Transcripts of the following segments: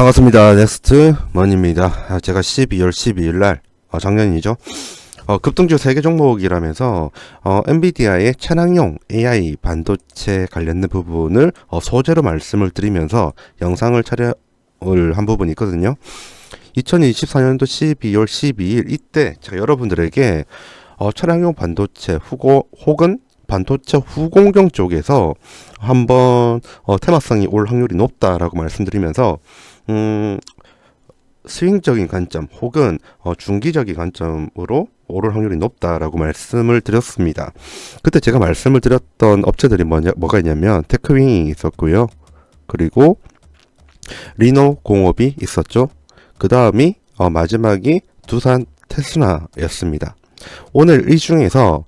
반갑습니다. 넥스트 먼입니다. 아, 제가 12월 12일 날 어, 작년이죠. 어, 급등주 세개 종목이라면서 어, 엔비디아의 차량용 AI 반도체 관련된 부분을 어, 소재로 말씀을 드리면서 영상을 촬영을 한 부분이 있거든요. 2024년도 12월 12일 이때 제가 여러분들에게 어, 차량용 반도체 후고 혹은 반도체 후공정 쪽에서 한번 어, 테마성이 올 확률이 높다라고 말씀드리면서 음, 스윙적인 관점 혹은 어, 중기적인 관점으로 오를 확률이 높다라고 말씀을 드렸습니다. 그때 제가 말씀을 드렸던 업체들이 뭐냐, 뭐가 있냐면 테크윙이 있었고요. 그리고 리노 공업이 있었죠. 그 다음이 어, 마지막이 두산 테스나였습니다. 오늘 이 중에서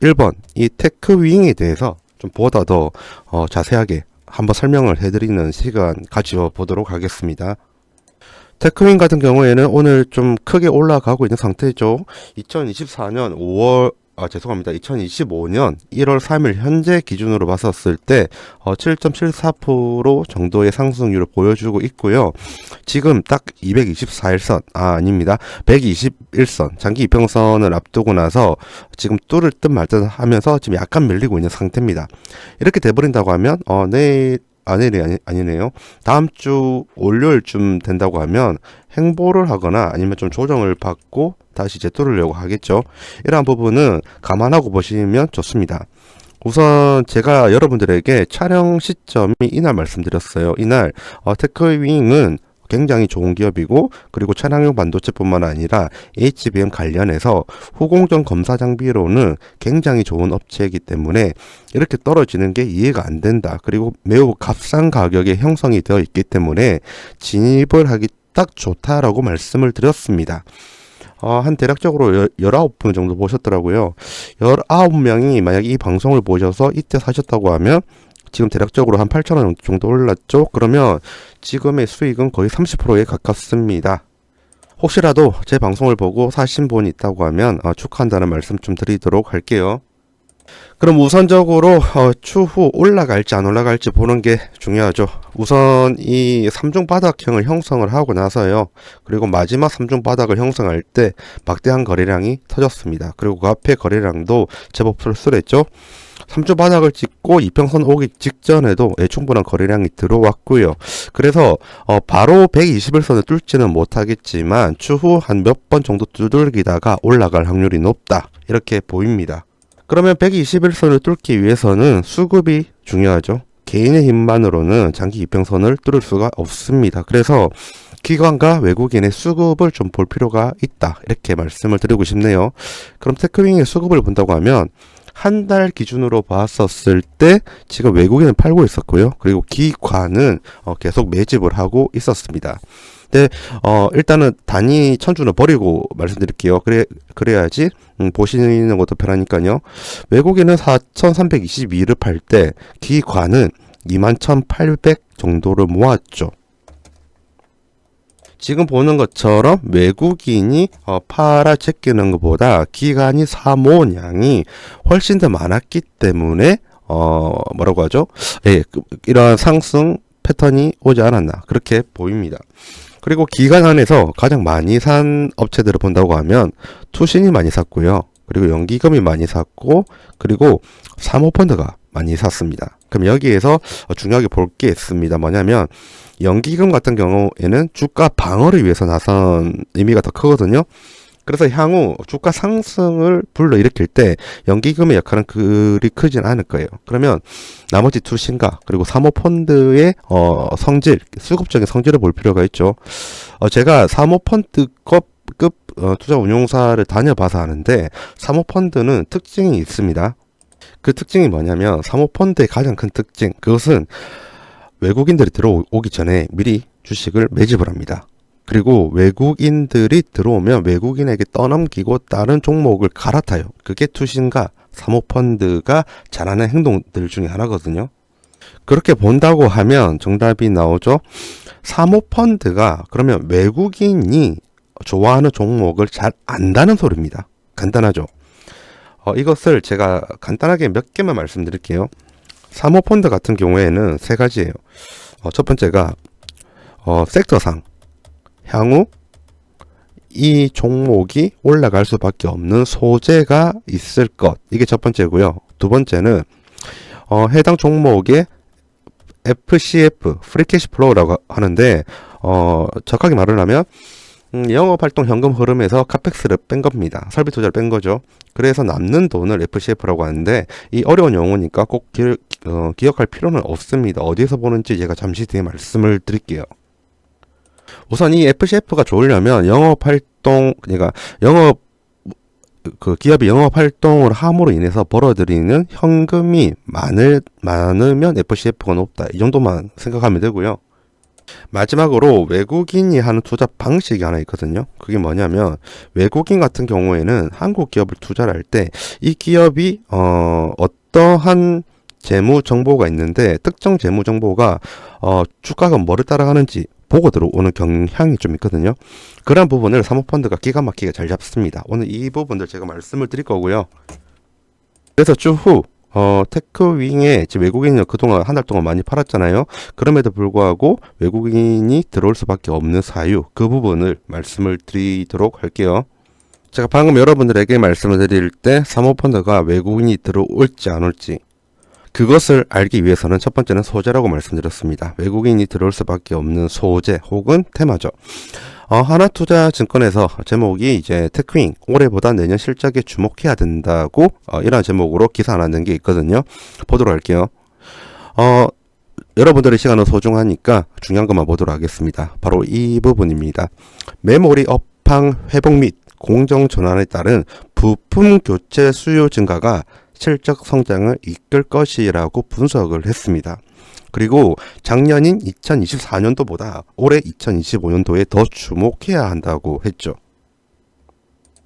1번 이 테크윙에 대해서 좀 보다 더 어, 자세하게 한번 설명을 해드리는 시간 가져 보도록 하겠습니다. 테크윈 같은 경우에는 오늘 좀 크게 올라가고 있는 상태죠. 2024년 5월 아, 죄송합니다. 2025년 1월 3일 현재 기준으로 봤었을 때 어, 7.74% 정도의 상승률을 보여주고 있고요. 지금 딱 224일선 아 아닙니다. 121선 장기 이평선을 앞두고 나서 지금 뚫을 듯 말 듯 하면서 지금 약간 밀리고 있는 상태입니다. 이렇게 돼버린다고 하면 어, 내일 아, 내일이 아니, 아니네요. 다음 주 월요일쯤 된다고 하면 행보를 하거나 아니면 좀 조정을 받고 다시 재뚫으려고 하겠죠. 이러한 부분은 감안하고 보시면 좋습니다. 우선 제가 여러분들에게 촬영 시점이 이날 말씀드렸어요. 이날 어, 테크윙은 굉장히 좋은 기업이고 그리고 차량용 반도체뿐만 아니라 HBM 관련해서 후공정 검사 장비로는 굉장히 좋은 업체이기 때문에 이렇게 떨어지는 게 이해가 안 된다. 그리고 매우 값싼 가격에 형성이 되어 있기 때문에 진입을 하기 딱 좋다라고 말씀을 드렸습니다. 어, 한 대략적으로 19분 정도 보셨더라고요. 19명이 만약 이 방송을 보셔서 이때 사셨다고 하면 지금 대략적으로 한 8천원 정도 올랐죠? 그러면 지금의 수익은 거의 30%에 가깝습니다. 혹시라도 제 방송을 보고 사신 분이 있다고 하면 어, 축하한다는 말씀 좀 드리도록 할게요. 그럼 우선적으로 어, 추후 올라갈지 안 올라갈지 보는 게 중요하죠. 우선 이 3중 바닥형을 형성을 하고 나서요. 그리고 마지막 3중 바닥을 형성할 때 막대한 거래량이 터졌습니다. 그리고 그 앞에 거래량도 제법 쏠쏠했죠. 3주 바닥을 찍고 이평선 오기 직전에도 예, 충분한 거래량이 들어왔고요. 그래서 어, 바로 121선을 뚫지는 못하겠지만 추후 한 몇 번 정도 두들기다가 올라갈 확률이 높다. 이렇게 보입니다. 그러면 121선을 뚫기 위해서는 수급이 중요하죠. 개인의 힘만으로는 장기 이평선을 뚫을 수가 없습니다. 그래서 기관과 외국인의 수급을 좀 볼 필요가 있다. 이렇게 말씀을 드리고 싶네요. 그럼 테크윙의 수급을 본다고 하면 한 달 기준으로 봤었을 때 지금 외국인은 팔고 있었고요. 그리고 기관은 어, 계속 매집을 하고 있었습니다. 근데 어 일단은 단위 천주는 버리고 말씀드릴게요. 그래 그래야지 음, 보시는 것도 편하니까요. 외국인은 4,322를 팔 때 기관은 21,800 정도를 모았죠. 지금 보는 것처럼 외국인이 어, 팔아 제끼는 것보다 기간이 사모은 양이 훨씬 더 많았기 때문에 어 뭐라고 하죠? 예, 그, 이러한 상승 패턴이 오지 않았나 그렇게 보입니다. 그리고 기간 안에서 가장 많이 산 업체들을 본다고 하면 투신이 많이 샀고요. 그리고 연기금이 많이 샀고 그리고 사모펀드가 많이 샀습니다. 그럼 여기에서 중요하게 볼 게 있습니다. 뭐냐면 연기금 같은 경우에는 주가 방어를 위해서 나선 의미가 더 크거든요. 그래서 향후 주가 상승을 불러일으킬 때 연기금의 역할은 그리 크진 않을 거예요. 그러면 나머지 투신가 그리고 사모펀드의 어 성질, 수급적인 성질을 볼 필요가 있죠. 어 제가 사모펀드급 급 어, 투자 운용사를 다녀봐서 아는데 사모펀드는 특징이 있습니다. 그 특징이 뭐냐면 사모펀드의 가장 큰 특징 그것은 외국인들이 들어오기 전에 미리 주식을 매집을 합니다. 그리고 외국인들이 들어오면 외국인에게 떠넘기고 다른 종목을 갈아타요. 그게 투신과 사모펀드가 잘하는 행동들 중에 하나거든요. 그렇게 본다고 하면 정답이 나오죠. 사모펀드가 그러면 외국인이 좋아하는 종목을 잘 안다는 소리입니다. 간단하죠. 어, 이것을 제가 간단하게 몇 개만 말씀드릴게요. 사모펀드 같은 경우에는 세 가지예요. 어, 첫 번째가 어, 섹터상 향후 이 종목이 올라갈 수밖에 없는 소재가 있을 것. 이게 첫 번째고요. 두 번째는 어, 해당 종목의 FCF, 프리캐시 플로우라고 하는데 어, 정확하게 말을 하면 음, 영업활동 현금 흐름에서 카펙스를 뺀 겁니다. 설비 투자를 뺀 거죠. 그래서 남는 돈을 FCF라고 하는데 이 어려운 용어니까 꼭 기, 어, 기억할 필요는 없습니다. 어디에서 보는지 제가 잠시 뒤에 말씀을 드릴게요. 우선 이 FCF가 좋으려면 영업 활동 그러니까 영업 그 기업이 영업 활동을 함으로 인해서 벌어들이는 현금이 많을 많으면 FCF가 높다. 이 정도만 생각하면 되고요. 마지막으로 외국인이 하는 투자 방식이 하나 있거든요. 그게 뭐냐면 외국인 같은 경우에는 한국 기업을 투자를 할 때 이 기업이 어 어떠한 재무 정보가 있는데 특정 재무 정보가 어 주가가 뭐를 따라가는지 보고 들어오는 경향이 좀 있거든요. 그런 부분을 사모펀드가 기가 막히게 잘 잡습니다. 오늘 이 부분들 제가 말씀을 드릴 거고요. 그래서 추후 어, 테크윙에 지금 외국인이 그동안 한 달 동안 많이 팔았잖아요. 그럼에도 불구하고 외국인이 들어올 수밖에 없는 사유, 그 부분을 말씀을 드리도록 할게요. 제가 방금 여러분들에게 말씀을 드릴 때 사모펀드가 외국인이 들어올지 안 올지 그것을 알기 위해서는 첫 번째는 소재라고 말씀드렸습니다. 외국인이 들어올 수밖에 없는 소재 혹은 테마죠. 어, 하나투자증권에서 제목이 이제 테크윙 올해보다 내년 실적에 주목해야 된다고 어, 이런 제목으로 기사 낸게 있거든요. 보도록 할게요. 어, 여러분들의 시간은 소중하니까 중요한 것만 보도록 하겠습니다. 바로 이 부분입니다. 메모리 업황 회복 및 공정 전환에 따른 부품 교체 수요 증가가 실적 성장을 이끌 것이라고 분석을 했습니다. 그리고 작년인 2024년도보다 올해 2025년도에 더 주목해야 한다고 했죠.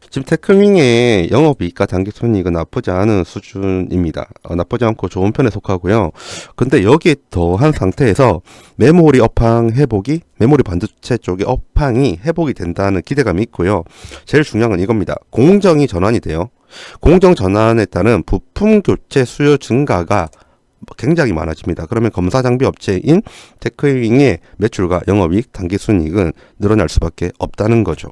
지금 테크윙의 영업이익과 단기순이익은 나쁘지 않은 수준입니다. 어, 나쁘지 않고 좋은 편에 속하고요. 근데 여기에 더한 상태에서 메모리 업황 회복이 메모리 반도체 쪽의 업황이 회복이 된다는 기대감이 있고요. 제일 중요한 건 이겁니다. 공정이 전환이 돼요. 공정 전환에 따른 부품 교체 수요 증가가 굉장히 많아집니다. 그러면 검사 장비 업체인 테크윙의 매출과 영업이익, 단기 순이익은 늘어날 수밖에 없다는 거죠.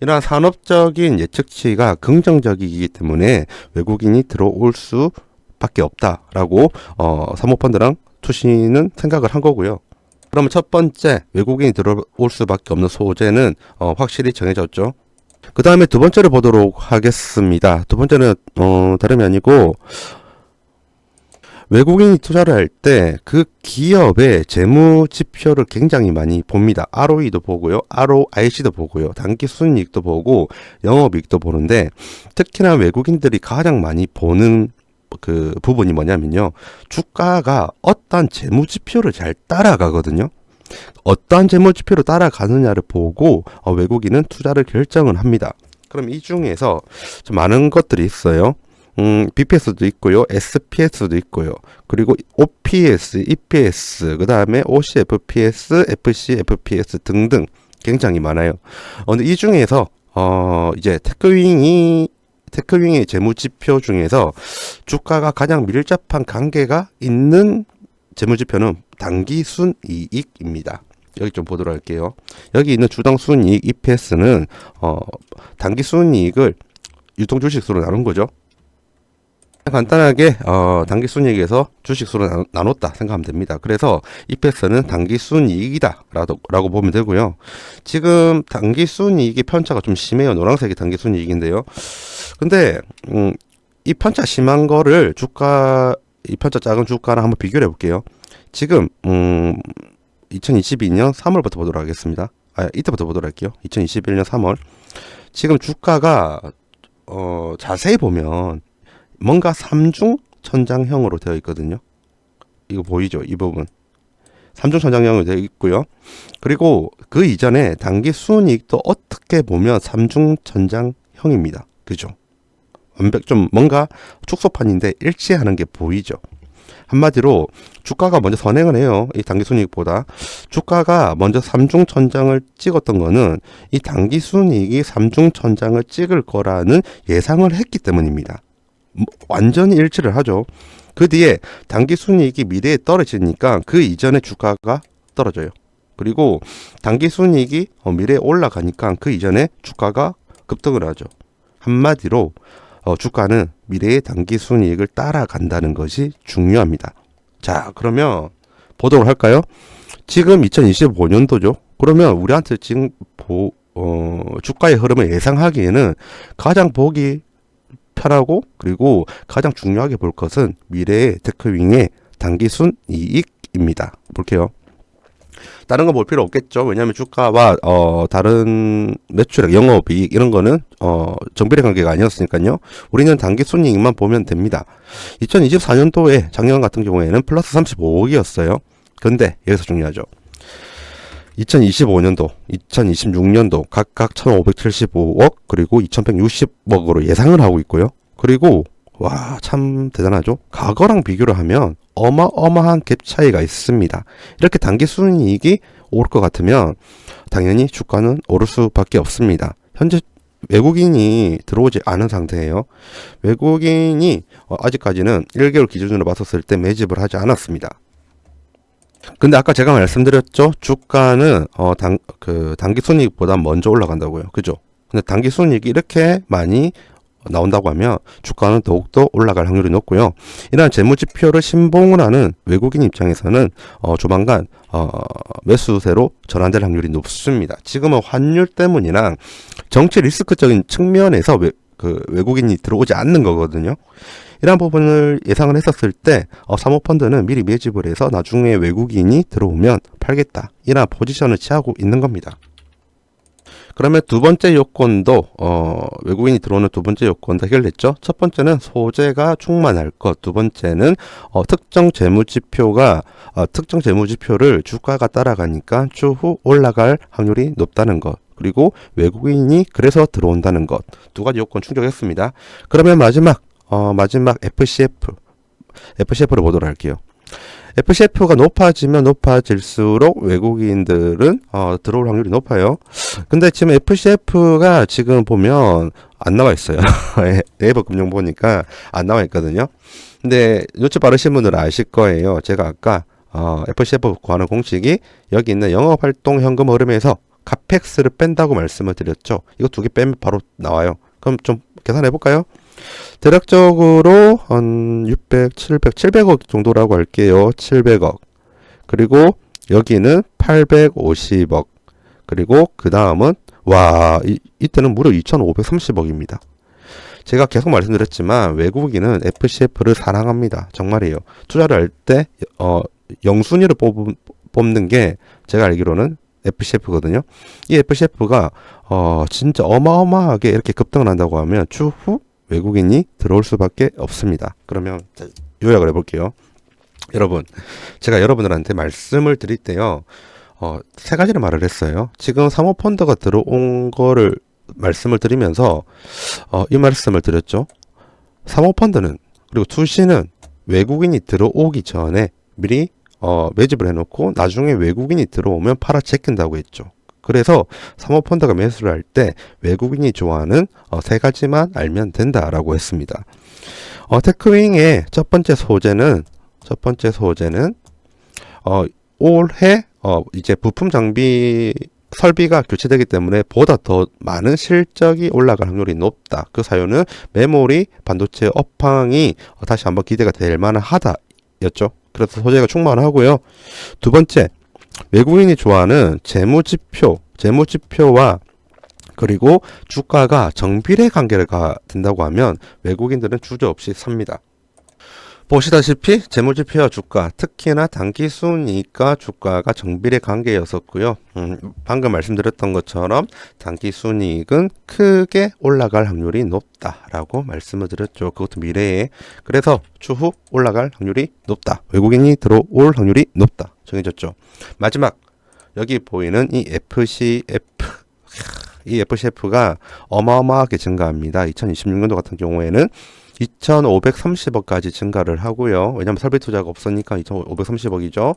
이러한 산업적인 예측치가 긍정적이기 때문에 외국인이 들어올 수밖에 없다라고 어, 사모펀드랑 투신은 생각을 한 거고요. 그러면 첫 번째 외국인이 들어올 수밖에 없는 소재는 어, 확실히 정해졌죠. 그 다음에 두 번째를 보도록 하겠습니다. 두 번째는 어, 다름이 아니고 외국인이 투자를 할 때 그 기업의 재무 지표를 굉장히 많이 봅니다. ROE도 보고요. ROIC도 보고요. 단기 순이익도 보고 영업이익도 보는데 특히나 외국인들이 가장 많이 보는 그 부분이 뭐냐면요. 주가가 어떤 재무 지표를 잘 따라가거든요. 어떠한 재무 지표로 따라가느냐를 보고 어, 외국인은 투자를 결정을 합니다. 그럼 이 중에서 좀 많은 것들이 있어요. 음, BPS도 있고요. SPS도 있고요. 그리고 OPS, EPS, 그 다음에 OCFPS, FCFPS 등등 굉장히 많아요. 어, 근데 이 중에서, 어, 이제 테크윙이, 테크윙의 재무지표 중에서 주가가 가장 밀접한 관계가 있는 재무지표는 단기 순이익입니다. 여기 좀 보도록 할게요. 여기 있는 주당 순이익 EPS는, 어, 단기 순이익을 유통 주식수로 나눈 거죠. 간단하게 어, 단기 순이익에서 주식 수로 나눴다 생각하면 됩니다. 그래서 EPS는 단기 순이익이다 라고 보면 되고요. 지금 단기 순이익의 편차가 좀 심해요. 노란색이 단기 순이익인데요. 근데 음, 이 편차 심한 거를 주가 이 편차 작은 주가랑 한번 비교를 해볼게요. 지금 음, 2022년 3월부터 보도록 하겠습니다. 아, 이때부터 보도록 할게요. 2021년 3월. 지금 주가가 어, 자세히 보면 뭔가 삼중 천장형으로 되어 있거든요. 이거 보이죠? 이 부분. 삼중 천장형으로 되어 있고요. 그리고 그 이전에 단기 순이익도 어떻게 보면 삼중 천장형입니다. 그죠? 완벽 좀 뭔가 축소판인데 일치하는 게 보이죠. 한마디로 주가가 먼저 선행을 해요. 이 단기 순이익보다 주가가 먼저 삼중 천장을 찍었던 거는 이 단기 순이익이 삼중 천장을 찍을 거라는 예상을 했기 때문입니다. 뭐 완전히 일치를 하죠. 그 뒤에 단기 순이익이 미래에 떨어지니까 그 이전에 주가가 떨어져요. 그리고 단기 순이익이 어, 미래에 올라가니까 그 이전에 주가가 급등을 하죠. 한마디로 어, 주가는 미래의 단기 순이익을 따라간다는 것이 중요합니다. 자, 그러면 보도록 할까요? 지금 2025년도죠. 그러면 우리한테 지금 보, 어, 주가의 흐름을 예상하기에는 가장 보기 편하고 그리고 가장 중요하게 볼 것은 미래의 테크윙의 단기 순 이익입니다. 볼게요. 다른 거 볼 필요 없겠죠. 왜냐하면 주가와 어, 다른 매출액, 영업이익 이런 거는 어, 정비례 관계가 아니었으니까요. 우리는 단기 순이익만 보면 됩니다. 2024년도에 작년 같은 경우에는 플러스 35억이었어요. 근데 여기서 중요하죠. 2025년도, 2026년도 각각 1,575억 그리고 2,160억으로 예상을 하고 있고요. 그리고 와, 참 대단하죠. 과거랑 비교를 하면 어마어마한 갭 차이가 있습니다. 이렇게 단기 순이익이 오를 것 같으면 당연히 주가는 오를 수밖에 없습니다. 현재 외국인이 들어오지 않은 상태예요. 외국인이 어, 아직까지는 1개월 기준으로 봤었을 때 매집을 하지 않았습니다. 근데 아까 제가 말씀드렸죠. 주가는 어, 당, 그 단기 순이익보다 먼저 올라간다고요. 그죠? 근데 단기 순이익이 이렇게 많이 나온다고 하면 주가는 더욱더 올라갈 확률이 높고요. 이러한 재무지표를 신봉을 하는 외국인 입장에서는 어, 조만간 어, 매수세로 전환될 확률이 높습니다. 지금은 환율 때문이랑 정치 리스크적인 측면에서 외, 그 외국인이 들어오지 않는 거거든요. 이러한 부분을 예상을 했었을 때 어, 사모펀드는 미리 매집을 해서 나중에 외국인이 들어오면 팔겠다. 이러한 포지션을 취하고 있는 겁니다. 그러면 두 번째 요건도 어, 외국인이 들어오는 두 번째 요건도 해결됐죠. 첫 번째는 소재가 충만할 것. 두 번째는 어, 특정 재무지표가 어, 특정 재무지표를 주가가 따라가니까 추후 올라갈 확률이 높다는 것. 그리고 외국인이 그래서 들어온다는 것. 두 가지 요건 충족했습니다. 그러면 마지막 어, 마지막 FCF FCF를 보도록 할게요. FCF가 높아지면 높아질수록 외국인들은 어, 들어올 확률이 높아요. 근데 지금 FCF가 지금 보면 안 나와 있어요. 네이버 금융 보니까 안 나와 있거든요. 근데 눈치 빠르신 분들은 아실 거예요. 제가 아까 어, FCF 구하는 공식이 여기 있는 영업활동 현금 흐름에서 카펙스를 뺀다고 말씀을 드렸죠. 이거 두 개 빼면 바로 나와요. 그럼 좀 계산해 볼까요? 대략적으로 한 600, 700, 700억 정도라고 할게요. 700억. 그리고 여기는 850억. 그리고 그 다음은 와 이, 이때는 무려 2,530억입니다. 제가 계속 말씀드렸지만 외국인은 FCF를 사랑합니다. 정말이에요. 투자를 할 때 어, 영순위를 뽑, 뽑는 게 제가 알기로는 FCF거든요. 이 FCF가 어, 진짜 어마어마하게 이렇게 급등을 한다고 하면 추후 외국인이 들어올 수밖에 없습니다. 그러면 요약을 해볼게요. 여러분, 제가 여러분들한테 말씀을 드릴 때요, 어, 세 가지를 말을 했어요. 지금 사모펀드가 들어온 거를 말씀을 드리면서, 어, 이 말씀을 드렸죠. 사모펀드는, 그리고 투시는 외국인이 들어오기 전에 미리, 어, 매집을 해놓고 나중에 외국인이 들어오면 팔아 제낀다고 했죠. 그래서 사모펀드가 매수를 할 때 외국인이 좋아하는 어, 세 가지만 알면 된다라고 했습니다. 어, 테크윙의 첫 번째 소재는 첫 번째 소재는 어, 올해 어, 이제 부품 장비 설비가 교체되기 때문에 보다 더 많은 실적이 올라갈 확률이 높다. 그 사유는 메모리 반도체 업황이 다시 한번 기대가 될 만하다였죠. 그래서 소재가 충만하고요. 두 번째 외국인이 좋아하는 재무지표, 재무지표와 그리고 주가가 정비례 관계를 가, 된다고 하면 외국인들은 주저 없이 삽니다. 보시다시피 재무지표와 주가, 특히나 단기 순이익과 주가가 정비례 관계였었고요. 음, 방금 말씀드렸던 것처럼 단기 순이익은 크게 올라갈 확률이 높다라고 말씀을 드렸죠. 그것도 미래에. 그래서 추후 올라갈 확률이 높다. 외국인이 들어올 확률이 높다. 정해졌죠. 마지막 여기 보이는 이 FCF 이 FCF가 어마어마하게 증가합니다. 2026년도 같은 경우에는 2,530억까지 증가를 하고요. 왜냐하면 설비 투자가 없으니까 2,530억이죠.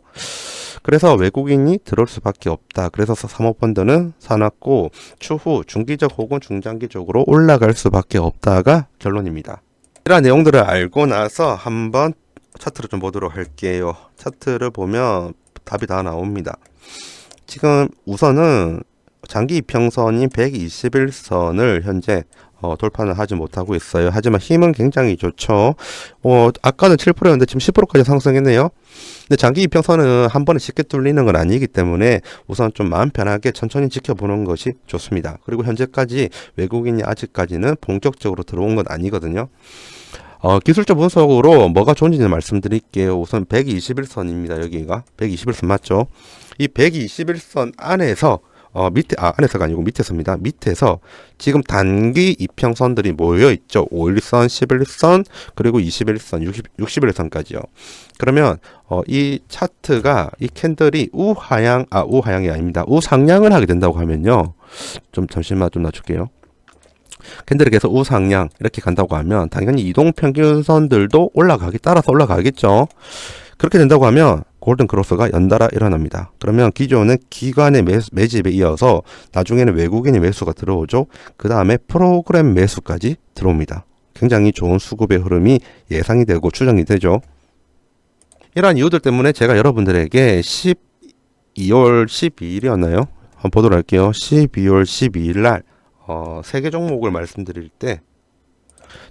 그래서 외국인이 들어올 수밖에 없다. 그래서 사모펀드는 사놨고 추후 중기적 혹은 중장기적으로 올라갈 수밖에 없다가 결론입니다. 이러한 내용들을 알고 나서 한번 차트를 좀 보도록 할게요. 차트를 보면 답이 다 나옵니다. 지금 우선은 장기 이평선인 121선을 현재 어, 돌파는 하지 못하고 있어요. 하지만 힘은 굉장히 좋죠. 어, 아까는 7%였는데 지금 10%까지 상승했네요. 근데 장기 이평선은 한 번에 쉽게 뚫리는 건 아니기 때문에 우선 좀 마음 편하게 천천히 지켜보는 것이 좋습니다. 그리고 현재까지 외국인이 아직까지는 본격적으로 들어온 건 아니거든요. 어, 기술적 분석으로 뭐가 좋은지 말씀드릴게요. 우선 121선입니다. 여기가 121선 맞죠? 이 121선 안에서 어, 밑에, 아, 안에서가 아니고 밑에서입니다. 밑에서 지금 단기 이평선들이 모여 있죠. 5일선, 11선, 그리고 21선, 60, 61선까지요. 그러면, 어, 이 차트가, 이 캔들이 우하향, 아, 우하향이 아닙니다. 우상향을 하게 된다고 하면요. 좀, 잠시만 좀 낮출게요. 캔들이 계속 우상향 이렇게 간다고 하면 당연히 이동 평균선들도 올라가기 따라서 올라가겠죠. 그렇게 된다고 하면 골든 크로스가 연달아 일어납니다. 그러면 기존은 기관의 매수, 매집에 이어서 나중에는 외국인의 매수가 들어오죠. 그 다음에 프로그램 매수까지 들어옵니다. 굉장히 좋은 수급의 흐름이 예상이 되고 추정이 되죠. 이러한 이유들 때문에 제가 여러분들에게 12월 12일이었나요? 한번 보도록 할게요. 12월 12일 날 어, 세개 종목을 말씀드릴 때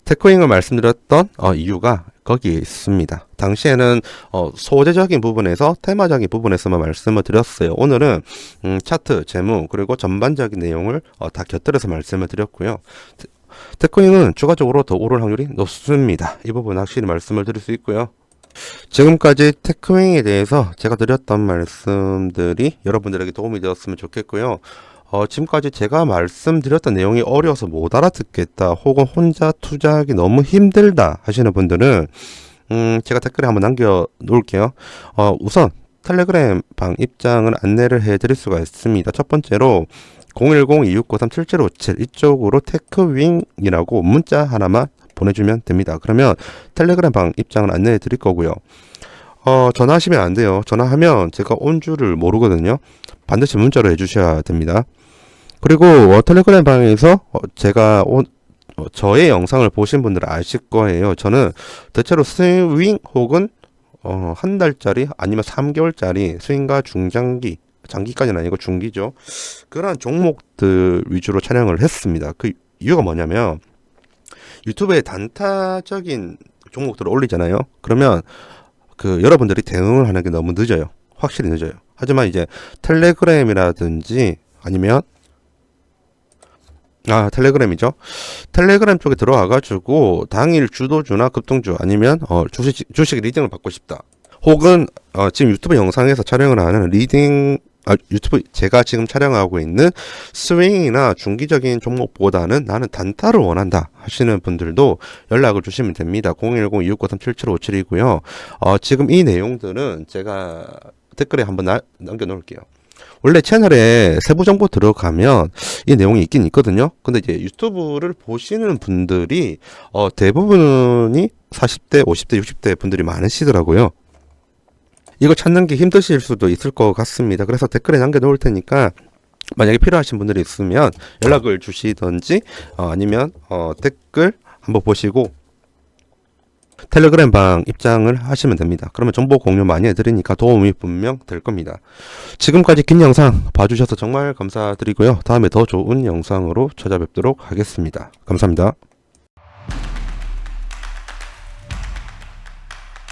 테크윙을 말씀드렸던 어, 이유가 거기에 있습니다. 당시에는 어, 소재적인 부분에서 테마적인 부분에서만 말씀을 드렸어요. 오늘은 음, 차트, 재무 그리고 전반적인 내용을 어, 다 곁들여서 말씀을 드렸고요. 테- 테크윙은 추가적으로 더 오를 확률이 높습니다. 이 부분 확실히 말씀을 드릴 수 있고요. 지금까지 테크윙에 대해서 제가 드렸던 말씀들이 여러분들에게 도움이 되었으면 좋겠고요. 어, 지금까지 제가 말씀드렸던 내용이 어려워서 못 알아듣겠다, 혹은 혼자 투자하기 너무 힘들다 하시는 분들은, 음, 제가 댓글에 한번 남겨 놓을게요. 어, 우선, 텔레그램 방 입장을 안내를 해 드릴 수가 있습니다. 첫 번째로, 010-2693-7757 이쪽으로 테크윙이라고 문자 하나만 보내주면 됩니다. 그러면 텔레그램 방 입장을 안내해 드릴 거고요. 어, 전화하시면 안 돼요. 전화하면 제가 온 줄을 모르거든요. 반드시 문자로 해주셔야 됩니다. 그리고 어, 텔레그램 방에서 어, 제가 온, 어, 저의 영상을 보신 분들은 아실 거예요. 저는 대체로 스윙 혹은 어, 한 달짜리 아니면 3개월짜리 스윙과 중장기 장기까지는 아니고 중기죠. 그런 종목들 위주로 촬영을 했습니다. 그 이유가 뭐냐면 유튜브에 단타적인 종목들을 올리잖아요. 그러면 그 여러분들이 대응을 하는 게 너무 늦어요. 확실히 늦어요. 하지만 이제 텔레그램이라든지 아니면 아 텔레그램이죠. 텔레그램 쪽에 들어와 가지고 당일 주도주나 급등주 아니면 어 주식 주식 리딩을 받고 싶다. 혹은 어 지금 유튜브 영상에서 촬영을 하는 리딩 아 유튜브 제가 지금 촬영하고 있는 스윙이나 중기적인 종목보다는 나는 단타를 원한다 하시는 분들도 연락을 주시면 됩니다. 010-2693-7757이고요. 어 지금 이 내용들은 제가 댓글에 한번 나, 남겨 놓을게요. 원래 채널에 세부 정보 들어가면 이 내용이 있긴 있거든요. 근데 이제 유튜브를 보시는 분들이 어 대부분이 40대, 50대, 60대 분들이 많으시더라고요. 이거 찾는 게 힘드실 수도 있을 것 같습니다. 그래서 댓글에 남겨 놓을 테니까 만약에 필요하신 분들이 있으면 연락을 주시던지 어, 아니면 어, 댓글 한번 보시고 텔레그램 방 입장을 하시면 됩니다. 그러면 정보 공유 많이 해드리니까 도움이 분명 될 겁니다. 지금까지 긴 영상 봐주셔서 정말 감사드리고요. 다음에 더 좋은 영상으로 찾아뵙도록 하겠습니다. 감사합니다.